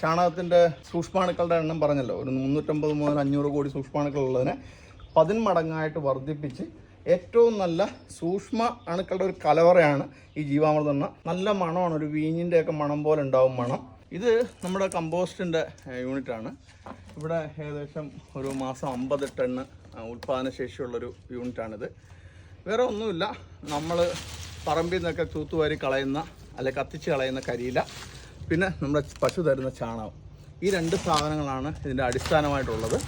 ചാണകത്തിന്റെ സൂക്ഷ്മാണുക്കളുടെ എണ്ണം പറഞ്ഞല്ലോ. ഒരു മുന്നൂറ്റമ്പത് മുതൽ അഞ്ഞൂറ് കോടി സൂക്ഷ്മാണുക്കൾ ഉള്ളതിനെ പതിന്മടങ്ങായിട്ട് വർദ്ധിപ്പിച്ച് ഏറ്റവും നല്ല സൂക്ഷ്മ അണുക്കളുടെ ഒരു കലവറയാണ് ഈ ജീവാമൃതം എണ്ണ നല്ല മണമാണ് ഒരു വീഞ്ഞിന്റെ ഒക്കെ മണം പോലെ ഉണ്ടാവും മണം. ഇത് നമ്മുടെ കമ്പോസ്റ്റിന്റെ യൂണിറ്റാണ്. ഇവിടെ ഏകദേശം ഒരു മാസം അമ്പത് ടണ്ണ് ഉൽപ്പാദനശേഷിയുള്ളൊരു ഉൽപ്പാദന ശേഷിയുള്ളൊരു യൂണിറ്റാണിത്. വേറെ ഒന്നുമില്ല. നമ്മൾ പറമ്പിൽ നിന്നൊക്കെ തൂത്തുവാരി കളയുന്ന അല്ലെ കത്തിച്ച് കളയുന്ന കരിയില. പിന്നെ നമ്മുടെ പശു തരുന്ന ചാണകം. ഈ രണ്ട് സാധനങ്ങളാണ് ഇതിന്റെ അടിസ്ഥാനമായിട്ടുള്ളത്.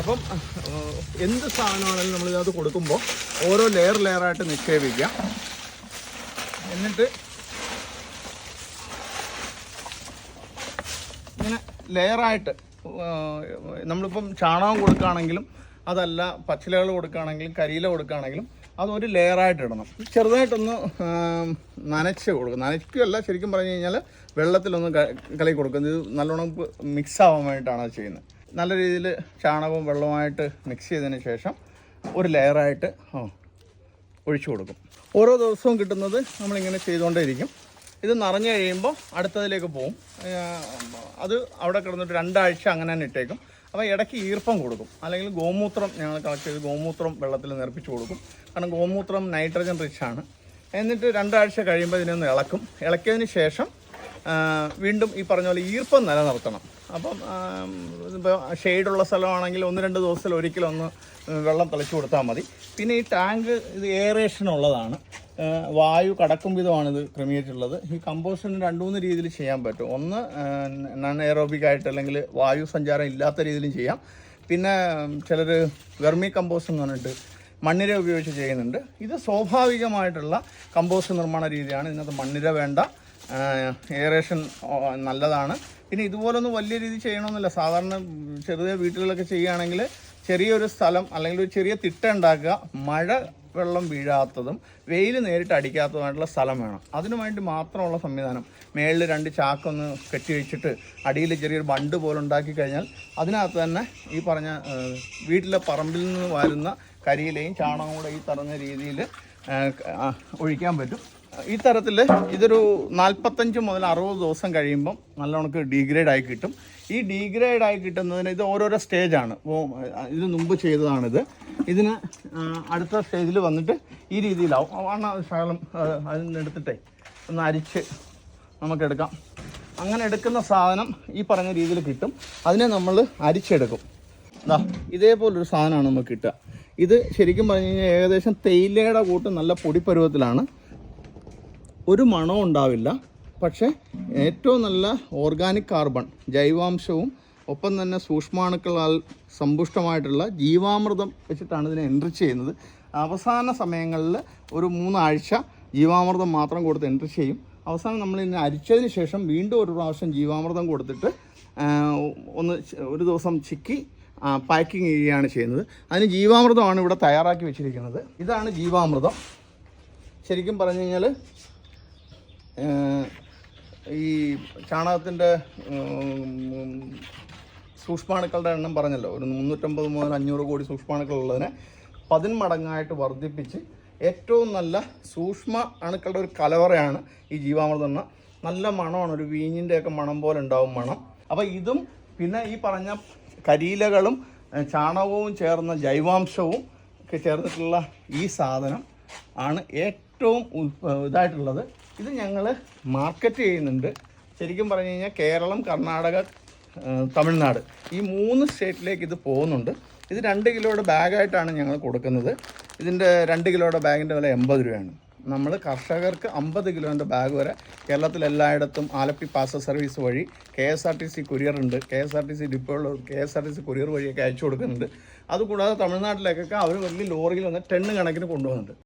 അപ്പം എന്ത് സാധനമാണെങ്കിലും നമ്മൾ ഇതിനകത്ത് കൊടുക്കുമ്പോൾ ഓരോ ലെയർ ലെയറായിട്ട് നിക്ഷേപിക്കാം. എന്നിട്ട് ഇങ്ങനെ ലെയറായിട്ട് നമ്മളിപ്പം ചാണകം കൊടുക്കുകയാണെങ്കിലും അതല്ല പച്ചിലകൾ കൊടുക്കുകയാണെങ്കിലും കരിയില കൊടുക്കുകയാണെങ്കിലും അതൊരു ലെയറായിട്ട് ഇടണം. ചെറുതായിട്ടൊന്ന് നനച്ച് കൊടുക്കും നനയ്ക്കുമല്ല ശരിക്കും പറഞ്ഞു കഴിഞ്ഞാൽ വെള്ളത്തിലൊന്ന് കലക്കി കൊടുക്കുന്നത് ഇത് നല്ലോണം മിക്സ് ആവാൻ വേണ്ടിയിട്ടാണ് അത് ചെയ്യുന്നത്. നല്ല രീതിയിൽ ചാണകവും വെള്ളവുമായിട്ട് മിക്സ് ചെയ്തതിന് ശേഷം ഒരു ലെയറായിട്ട് ഒഴിച്ചു കൊടുക്കും. ഓരോ ദിവസവും കിട്ടുന്നത് നമ്മളിങ്ങനെ ചെയ്തുകൊണ്ടേയിരിക്കും. ഇത് നിറഞ്ഞു കഴിയുമ്പോൾ അടുത്തതിലേക്ക് പോകും അത് അവിടെ കിടന്നിട്ട് രണ്ടാഴ്ച അങ്ങനെ തന്നെ ഇട്ടേക്കും. അപ്പോൾ ഇടയ്ക്ക് ഈർപ്പം കൊടുക്കും. അല്ലെങ്കിൽ ഗോമൂത്രം ഞങ്ങൾ കളക്ട് ചെയ്ത് ഗോമൂത്രം വെള്ളത്തിൽ നിറപ്പിച്ച് കൊടുക്കും. കാരണം ഗോമൂത്രം നൈട്രജൻ റിച്ച് ആണ്. എന്നിട്ട് രണ്ടാഴ്ച കഴിയുമ്പോൾ ഇതിനൊന്ന് ഇളക്കും. ഇളക്കിയതിന് ശേഷം വീണ്ടും ഈ പറഞ്ഞ പോലെ ഈർപ്പം നിലനിർത്തണം. അപ്പം ഇപ്പോൾ ഷെയ്ഡുള്ള സ്ഥലമാണെങ്കിൽ ഒന്ന് രണ്ട് ദിവസത്തിൽ ഒന്ന് വെള്ളം തളിച്ചു കൊടുത്താൽ മതി. പിന്നെ ഈ ടാങ്ക് ഇത് എയറേഷൻ ഉള്ളതാണ്. വായു കടക്കും വിധമാണ് ഇത് ക്രമീകരിച്ചിട്ടുള്ളത്. ഈ കമ്പോസ്റ്റിന് രണ്ട് മൂന്ന് രീതിയിൽ ചെയ്യാൻ പറ്റും. ഒന്ന് നൺ എയറോബിക് ആയിട്ട് അല്ലെങ്കിൽ വായു സഞ്ചാരം ഇല്ലാത്ത രീതിയിലും ചെയ്യാം. പിന്നെ ചിലർ വെർമി കമ്പോസ്റ്റ് എന്ന് പറഞ്ഞിട്ട് മണ്ണിര ഉപയോഗിച്ച് ചെയ്യുന്നുണ്ട്. ഇത് സ്വാഭാവികമായിട്ടുള്ള കമ്പോസ്റ്റ് നിർമ്മാണ രീതിയാണ്. ഇതിനകത്ത് മണ്ണിര വേണ്ട. എയറേഷൻ നല്ലതാണ്. പിന്നെ ഇതുപോലൊന്നും വലിയ രീതി ചെയ്യണമെന്നില്ല സാധാരണ ചെറിയ വീട്ടുകളിലൊക്കെ ചെയ്യുകയാണെങ്കിൽ ചെറിയൊരു സ്ഥലം അല്ലെങ്കിൽ ഒരു ചെറിയ തിട്ട ഉണ്ടാക്കുക മഴ വെള്ളം വീഴാത്തതും വെയിൽ നേരിട്ട് അടിക്കാത്തതുമായിട്ടുള്ള സ്ഥലം വേണം. അതിനു വേണ്ടി മാത്രമുള്ള സംവിധാനം. മേളിൽ രണ്ട് ചാക്കൊന്ന് കെട്ടിവെച്ചിട്ട് അടിയിൽ ചെറിയൊരു ബണ്ട് പോലെ ഉണ്ടാക്കി കഴിഞ്ഞാൽ അതിനകത്ത് തന്നെ ഈ പറഞ്ഞ വീട്ടിലെ പറമ്പിൽ നിന്ന് വരുന്ന കരിയിലെയും ചാണകം കൂടെ ഈ പറഞ്ഞ രീതിയിൽ ഒഴിക്കാൻ പറ്റും. ഈ തരത്തിൽ ഇതൊരു നാൽപ്പത്തഞ്ച് മുതൽ അറുപത് ദിവസം കഴിയുമ്പം നല്ലോണക്ക് ഡീഗ്രേഡ് ആയി കിട്ടും. ഈ ഡീഗ്രേഡ് ആയി കിട്ടുന്നതിന് ഇത് ഓരോരോ സ്റ്റേജാണ് ഇത് മുമ്പ് ചെയ്തതാണിത്. ഇതിന് അടുത്ത സ്റ്റേജിൽ വന്നിട്ട് ഈ രീതിയിലാവും. ആണ് ശകലം അതിന് എടുത്തിട്ടേ ഒന്ന് അരിച്ച് നമുക്കെടുക്കാം അങ്ങനെ എടുക്കുന്ന സാധനം ഈ പറഞ്ഞ രീതിയിൽ കിട്ടും. അതിനെ നമ്മൾ അരിച്ചെടുക്കും. ദാ ഇതേപോലൊരു സാധനമാണ് നമുക്ക് കിട്ടുക. ഇത് ശരിക്കും പറഞ്ഞു കഴിഞ്ഞാൽ ഏകദേശം തേയിലയുടെ കൂട്ട് നല്ല പൊടിപ്പരുവത്തിലാണ്. ഒരു മണവും ഉണ്ടാവില്ല. പക്ഷേ ഏറ്റവും നല്ല ഓർഗാനിക് കാർബൺ ജൈവാംശവും ഒപ്പം തന്നെ സൂക്ഷ്മാണുക്കളാൽ സമ്പുഷ്ടമായിട്ടുള്ള ജീവാമൃതം വെച്ചിട്ടാണ് ഇതിനെ എൻട്രി ചെയ്യുന്നത്. അവസാന സമയങ്ങളിൽ ഒരു മൂന്നാഴ്ച ജീവാമൃതം മാത്രം കൊടുത്ത് എൻട്രി ചെയ്യും. അവസാനം നമ്മൾ ഇതിനെ അരിച്ചതിന് ശേഷം വീണ്ടും ഒരു പ്രാവശ്യം ജീവാമൃതം കൊടുത്തിട്ട് ഒന്ന് ഒരു ദിവസം ചിക്കി പാക്കിങ് ചെയ്യുകയാണ് ചെയ്യുന്നത്. അതിന് ജീവാമൃതമാണ് ഇവിടെ തയ്യാറാക്കി വെച്ചിരിക്കുന്നത്. ഇതാണ് ജീവാമൃതം. ശരിക്കും പറഞ്ഞു കഴിഞ്ഞാൽ ഈ ചാണകത്തിന്റെ സൂക്ഷ്മാണുക്കളുടെ എണ്ണം പറഞ്ഞല്ലോ. ഒരു മുന്നൂറ്റമ്പത് മുതൽ അഞ്ഞൂറ് കോടി സൂക്ഷ്മാണുക്കൾ ഉള്ളതിനെ പതിന്മടങ്ങായിട്ട് വർദ്ധിപ്പിച്ച് ഏറ്റവും നല്ല സൂക്ഷ്മ അണുക്കളുടെ ഒരു കലവറയാണ് ഈ ജീവാമൃതം എന്ന. നല്ല മണമാണ് ഒരു വീഞ്ഞിന്റെയൊക്കെ മണം പോലെ ഉണ്ടാവും മണം. അപ്പോൾ ഇതും പിന്നെ ഈ പറഞ്ഞ കരിയിലകളും ചാണകവും ചേർന്ന ജൈവാംശവും ഒക്കെ ചേർന്നിട്ടുള്ള ഈ സാധനം ആണ് ഏറ്റവും ഇതായിട്ടുള്ളത്. ഇത് ഞങ്ങൾ മാർക്കറ്റ് ചെയ്യുന്നുണ്ട്. ശരിക്കും പറഞ്ഞു കഴിഞ്ഞാൽ കേരളം കർണാടക തമിഴ്നാട് ഈ മൂന്ന് സ്റ്റേറ്റിലേക്ക് ഇത് പോകുന്നുണ്ട്. ഇത് രണ്ട് കിലോയുടെ ബാഗായിട്ടാണ് ഞങ്ങൾ കൊടുക്കുന്നത്. ഇതിന്റെ രണ്ട് കിലോയുടെ ബാഗിന്റെ വില എൺപത് രൂപയാണ്. നമ്മൾ കർഷകർക്ക് അമ്പത് കിലോന്റെ ബാഗ് വരെ കേരളത്തിൽ എല്ലായിടത്തും ആലപ്പി പാസ സർവീസ് വഴി K S R T C courier ഉണ്ട്. K S R T C ഡിപ്പോയുള്ള K S R T C courier വഴിയൊക്കെ അയച്ചു കൊടുക്കുന്നുണ്ട്. അതുകൂടാതെ തമിഴ്നാട്ടിലേക്കൊക്കെ അവർ വലിയ ലോറിയിൽ വന്ന് ടെണ്ണ് കണക്കിന് കൊണ്ടുപോകുന്നുണ്ട്